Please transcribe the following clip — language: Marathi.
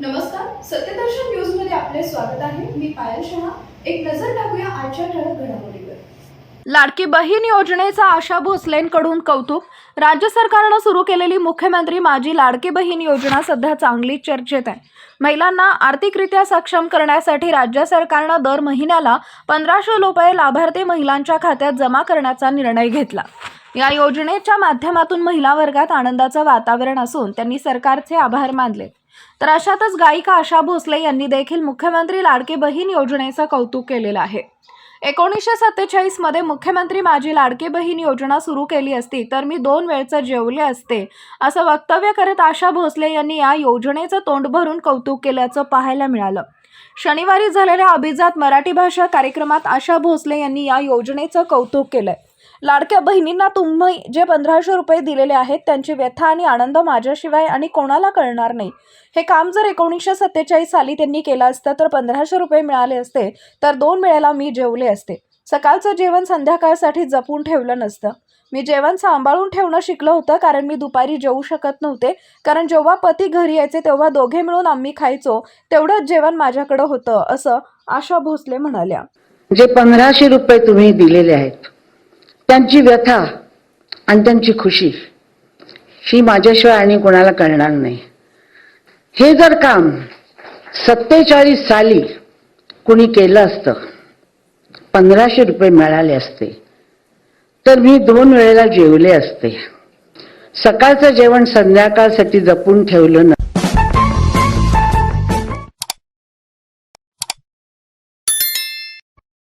नमस्कार सत्यदर्शन न्यूजमध्ये आपले स्वागत आहे. मी पायल शहा. एक नजर टाकूया आजच्या ठळक घडामोडीवर. लाडकी बहीण योजनेचा आशा भोसलेंकडून कौतुक. राज्य सरकारनं सुरू केलेली मुख्यमंत्री माझी लाडकी बहीण योजना सध्या चांगली चर्चेत आहे. महिलांना आर्थिकरित्या सक्षम करण्यासाठी राज्य सरकारनं दर महिन्याला पंधराशे रुपये लाभार्थी महिलांच्या खात्यात जमा करण्याचा निर्णय घेतला. या योजनेच्या माध्यमातून महिला वर्गात आनंदाचं वातावरण असून त्यांनी सरकारचे आभार मानले. तर अशातच गायिका आशा भोसले यांनी देखील मुख्यमंत्री लाडके बहीण योजनेचं कौतुक केलेलं आहे. एकोणीसशे सत्तेचाळीसमध्ये मुख्यमंत्री माझी लाडके बहीण योजना सुरू केली असती तर मी दोन वेळचं जेवले असते असं वक्तव्य करत आशा भोसले यांनी या योजनेचं तोंड भरून कौतुक केल्याचं पाहायला मिळालं. शनिवारी झालेल्या अभिजात मराठी भाषा कार्यक्रमात आशा भोसले यांनी या योजनेचं कौतुक केलंय. लाडक्या बहिणींना तुम्ही जे पंधराशे रुपये दिलेले आहेत त्यांची व्यथा आणि आनंद माझ्याशिवाय आणि कोणाला कळणार नाही. हे काम जर एकोणीसशे सत्तेचाळीस साली त्यांनी केलं असतं तर पंधराशे रुपये मिळाले असते तर दोन वेळेला मी जेवले असते. सकाळचं जेवण संध्याकाळसाठी जपून ठेवलं नसतं. मी जेवण सांभाळून ठेवणं शिकलं होतं कारण मी दुपारी जेवू शकत नव्हते कारण जेव्हा पती घरी यायचे तेव्हा दोघे मिळून आम्ही खायचो तेवढंच जेवण माझ्याकडं होतं असं आशा भोसले म्हणाल्या. जे पंधराशे रुपये तुम्ही दिलेले आहेत त्यांची व्यथा आणि त्यांची खुशी ही माझ्याशिवाय आणि कोणाला कळणार नाही. हे जर काम सत्तेचाळीस साली कुणी केलं असतं पंधराशे रुपये मिळाले असते तर मी दोन वेळेला जेवले असते. सकाळचं जेवण संध्याकाळसाठी जपून ठेवलं